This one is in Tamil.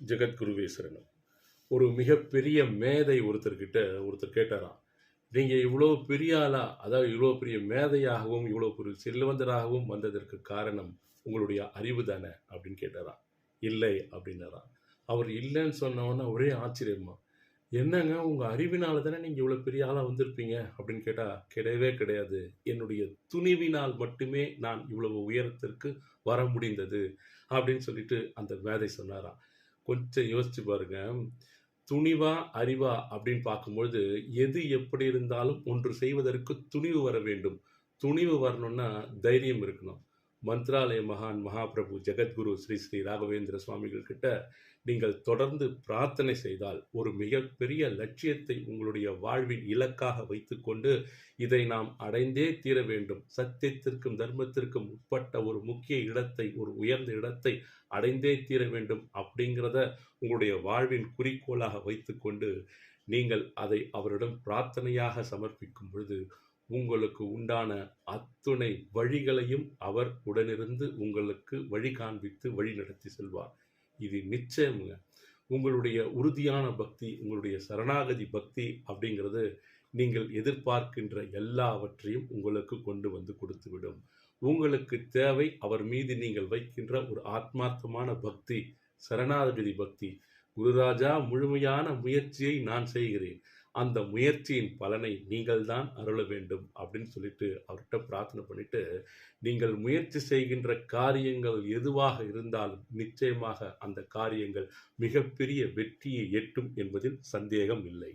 ஜெகத்குருவேஸ்வரனும் ஒரு மிகப்பெரிய மேதை ஒருத்தர்கிட்ட ஒருத்தர் கேட்டாராம் நீங்கள் இவ்வளோ பெரிய ஆளாக அதாவது இவ்வளோ பெரிய மேதையாகவும் இவ்வளோ பெரிய செல்வந்தராகவும் வந்ததற்கு காரணம் உங்களுடைய அறிவு தானே? அப்படின்னு கேட்டாராம். இல்லை அப்படின்னாராம். அவர் இல்லைன்னு சொன்னவொன்னே ஒரே ஆச்சரியமா என்னங்க உங்கள் அறிவினால் தானே நீங்கள் இவ்வளோ பெரிய ஆளாக வந்திருப்பீங்க? அப்படின்னு கேட்டால் கிடையவே கிடையாது. என்னுடைய துணிவினால் மட்டுமே நான் இவ்வளவு உயரத்திற்கு வர முடிந்தது. அப்படின்னு சொல்லிட்டு அந்த மேதை சொன்னாராம். கொஞ்சம் யோசிச்சு பாருங்க. துணிவா அறிவா அப்படின்னு பார்க்கும்பொழுது எது எப்படி இருந்தாலும் ஒன்று செய்வதற்கு துணிவு வர வேண்டும். துணிவு வரணும்னா தைரியம் இருக்கணும். மந்த்ராலய மகான் மகாபிரபு ஜெகத்குரு ஸ்ரீ ஸ்ரீ ராகவேந்திர சுவாமிகள் கிட்ட நீங்கள் தொடர்ந்து பிரார்த்தனை செய்தால் ஒரு மிகப்பெரிய லட்சியத்தை உங்களுடைய வாழ்வின் இலக்காக வைத்துக்கொண்டு இதை நாம் அடைந்தே தீர வேண்டும். சத்தியத்திற்கும் தர்மத்திற்கும் உட்பட்ட ஒரு முக்கிய இடத்தை ஒரு உயர்ந்த இடத்தை அடைந்தே தீர வேண்டும் அப்படிங்கிறத உங்களுடைய வாழ்வின் குறிக்கோளாக வைத்துக்கொண்டு நீங்கள் அதை அவரிடம் பிரார்த்தனையாக சமர்ப்பிக்கும் பொழுது உங்களுக்கு உண்டான அத்துணை வழிகளையும் அவர் உடனிருந்து உங்களுக்கு வழி காண்பித்து வழி நடத்தி செல்வார். இது நிச்சயமுங்க. உங்களுடைய உறுதியான பக்தி உங்களுடைய சரணாகதி பக்தி அப்படிங்கிறது நீங்கள் எதிர்பார்க்கின்ற எல்லாவற்றையும் உங்களுக்கு கொண்டு வந்து கொடுத்துவிடும். உங்களுக்கு தேவை அவர் மீது நீங்கள் வைக்கின்ற ஒரு ஆத்மார்த்தமான பக்தி சரணாகதி பக்தி. குருராஜா முழுமையான முயற்சியை நான் செய்கிறேன். அந்த முயற்சியின் பலனை நீங்கள் தான் அருள வேண்டும் அப்படின்னு சொல்லிட்டு அவர்கிட்ட பிரார்த்தனை பண்ணிட்டு நீங்கள் முயற்சி செய்கின்ற காரியங்கள் எதுவாக இருந்தாலும் நிச்சயமாக அந்த காரியங்கள் மிகப்பெரிய வெற்றியை எட்டும் என்பதில் சந்தேகம் இல்லை.